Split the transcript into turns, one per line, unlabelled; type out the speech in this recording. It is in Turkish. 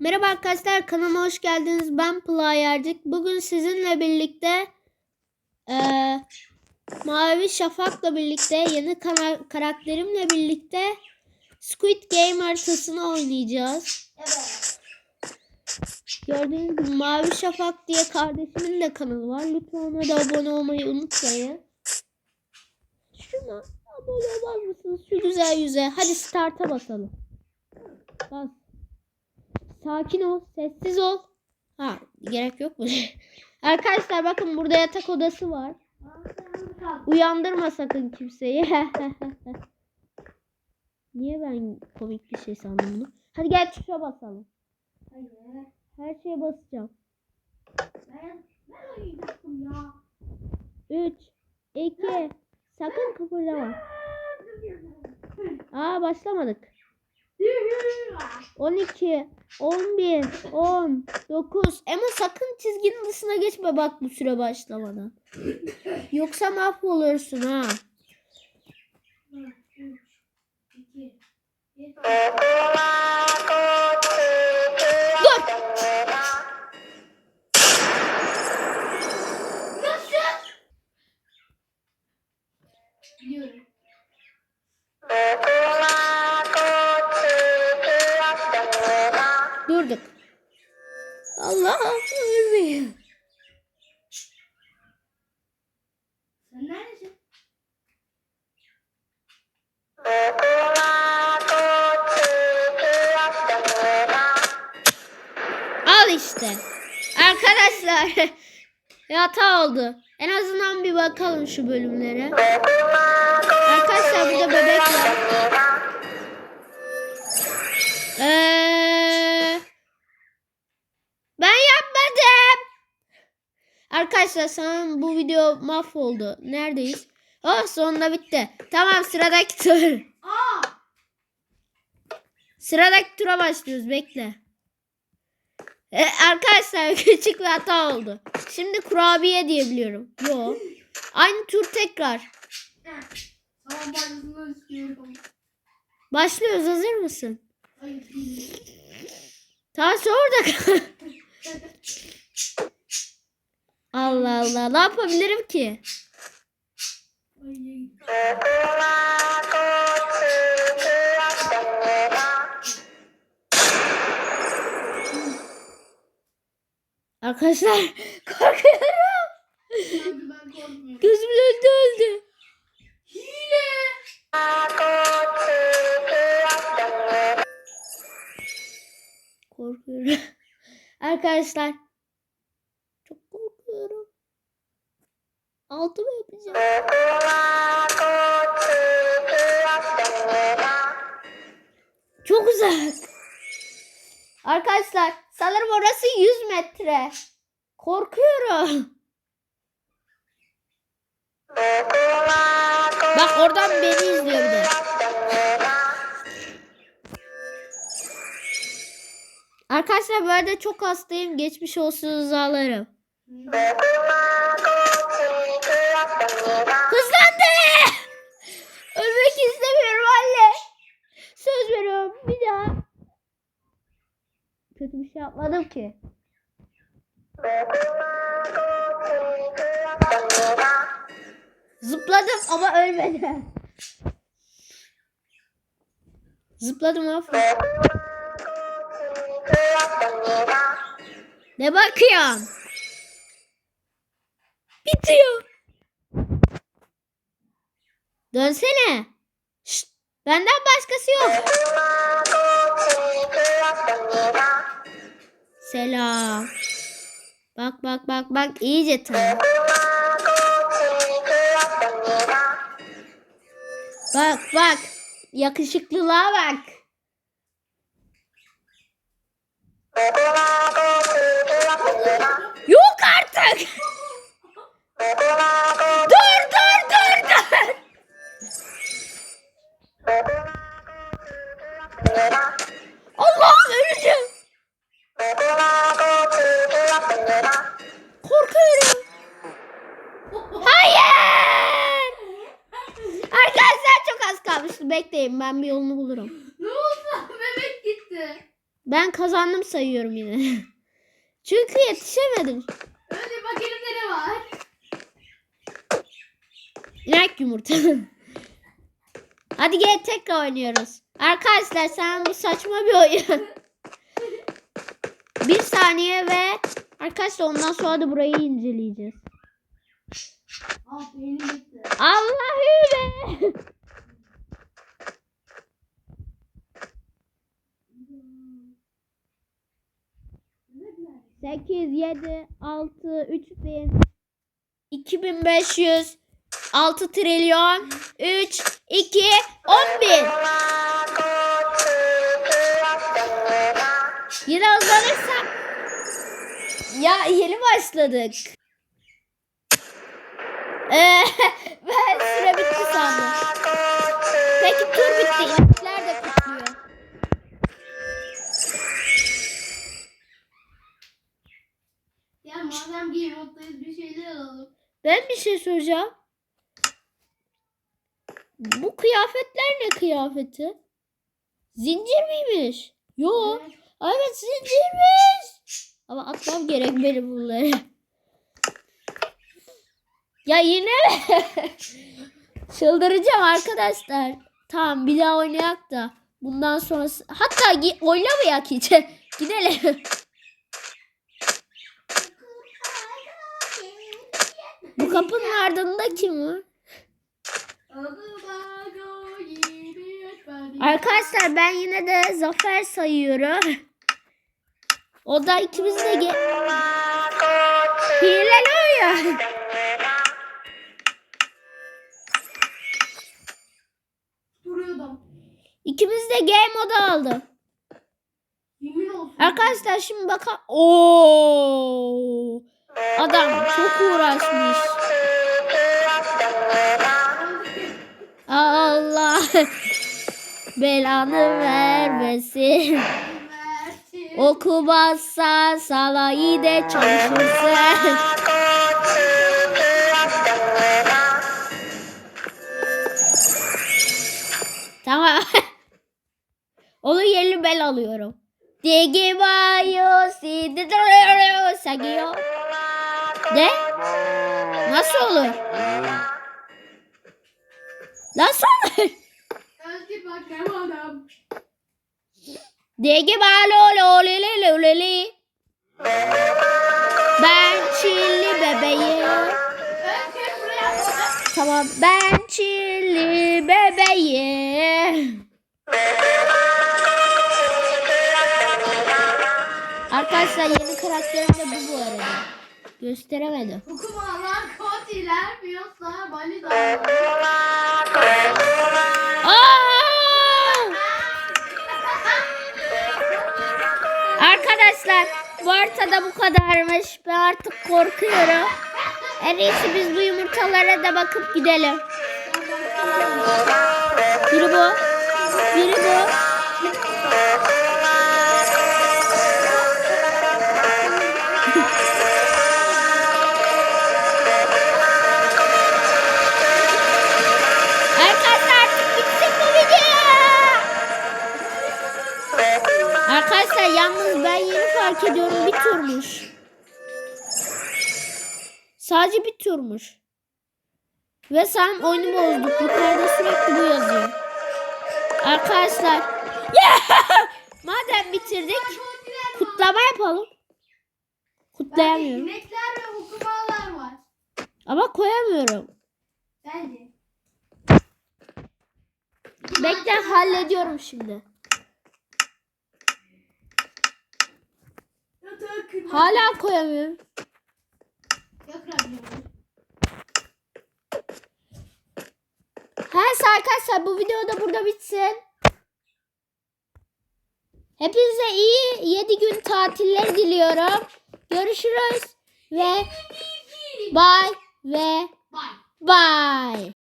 Merhaba arkadaşlar kanalıma hoş geldiniz. Ben Playercik. Bugün sizinle birlikte eee, Mavi Şafak'la birlikte yeni karakterimle birlikte Squid Game haritasını oynayacağız.
Evet.
Gördüğünüz gibi Mavi Şafak diye kardeşimin de kanalı var. Lütfen ona da abone olmayı unutmayın. Şuna abone olmaz mısınız? Şu güzel yüze. Hadi start'a basalım. Bas. Sakin ol. Sessiz ol. Ha gerek yok mu? Arkadaşlar bakın burada yatak odası var. Uyandırma sakın kimseyi. Niye ben komik bir şey sandım bunu? Hadi gel tuşa basalım.
Hayır.
Her şeye basacağım.
Ben, ben oynayacaktım ya.
3, 2, sakın kıpırdama. Aa başlamadık. 12, 11, 10, 9. Ama sakın çizginin dışına geçme bak bu süre başlamadan. Yoksa mahvolursun ha. Durduk. Allah ölmeyin.
Sen neredesin?
Al işte. Arkadaşlar hata oldu. En azından bir bakalım şu bölümlere. Arkadaşlar burada bebek var. Ee, ben yapmadım. Arkadaşlar sanırım bu video mahvoldu. Neredeyiz? Oh sonunda bitti. Tamam sıradaki tur.
Aa!
Sıradaki tura başlıyoruz. Bekle. E, arkadaşlar küçük bir hata oldu. Şimdi kurabiye diyebiliyorum. Yo. Aynı tur tekrar. Başlıyoruz. Hazır mısın?
Hayır.
Tamam sor da kal. Allah Allah. Ne yapabilirim ki? Arkadaşlar korkuyorum. Gözümün önünde öldü.
Hile!
Korkuyorum. Arkadaşlar. Çok korkuyorum. Altımı yapacağım. Çok uzak. Arkadaşlar sanırım orası 100 metre. Korkuyorum. Bak oradan beni izliyor bir de. Arkadaşlar bu arada çok hastayım. Geçmiş olsun rızalarım. Hızlandı. Ölmek istemiyorum anne. Söz veriyorum bir daha. Kötü bir şey yapmadım ki. Zıpladım ama ölmedim. Zıpladım aferin. Ne bakıyorsun? Bitiyor. Dönsene. Şşt, benden başkası yok. Selam. Bak bak bak bak iyice tanı. Bak bak. Yakışıklılığa bak. Yok artık. dur dur dur dur. Allah'ım öleceğim. Korkuyorum. Hayır. Arkadaşlar çok az kalmıştı. Bekleyin ben bir yolunu bulurum.
Ne oldu? Bebek gitti.
Ben kazandım sayıyorum yine. Çünkü yetişemedim.
Önce bak elimde ne var?
İnek yumurta. Hadi gel tekrar oynuyoruz. Arkadaşlar sen bu saçma bir oyun. bir saniye ve arkadaşlar ondan sonra da burayı inceleyeceğiz.
Ah.
Allah. 8, 7, 6, 3000, 2500, 6 trilyon, 3, 2, 10 bin. Yine hızlanırsam. Ya yeni başladık. Ee, ben süre bitti sandım. Peki tur bitti.
Madem game moddayız bir şeyler alalım.
Ben bir şey soracağım. Bu kıyafetler ne kıyafeti? Zincir miymiş? Yo.
Evet.
Evet zincirmiş. Ama atmam gerek benim bunları. Ya yine mi? Çıldıracağım arkadaşlar. Tamam bir daha oynayak da. Bundan sonrası. Hatta oynamayak hiç. Gidelim. Bu kapının ardında kim var? Arkadaşlar ben yine de zafer sayıyorum. O da ikimiz de ge- hileli oyun.
Duruyordum.
İkimiz de game modu aldı. Arkadaşlar şimdi bakın. Oo! Adam çok uğraşmış. Allah belanı vermesin. Okumazsan sana iyi de çalışırsın. tamam. Onu yerli bel alıyorum. Digi bayo si de sagiyo. De? Nasıl olur? Nasıl olur?
Özgür bak ne adam.
Digi balo lo li li lo li li. Ben çilli bebeğim. Tamam ben çilli bebeğim. Arkadaşlar yeni karakterim de bu bu arada. Gösteremedim.
Okumalar, balizalar.
Aa! Arkadaşlar bu haritada bu kadarmış. Ben artık korkuyorum. En iyisi biz bu yumurtalara da bakıp gidelim. Biri bu. Arkadaşlar yalnız ben yeni fark ediyorum bir turmuş. Sadece bir turmuş. Ve sen oyunu bozduk. Yukarıda sürekli bu yazıyor. Arkadaşlar. Madem bitirdik kutlama yapalım. Kutlayamıyorum.
inekler ve okumalar var.
Ama koyamıyorum.
Bence.
Bekle hallediyorum şimdi. Hala koyamıyorum. Her arkadaşlar bu video da burada bitsin. Hepinize iyi 7 gün tatiller diliyorum. Görüşürüz ve bye ve
Bye.
bye.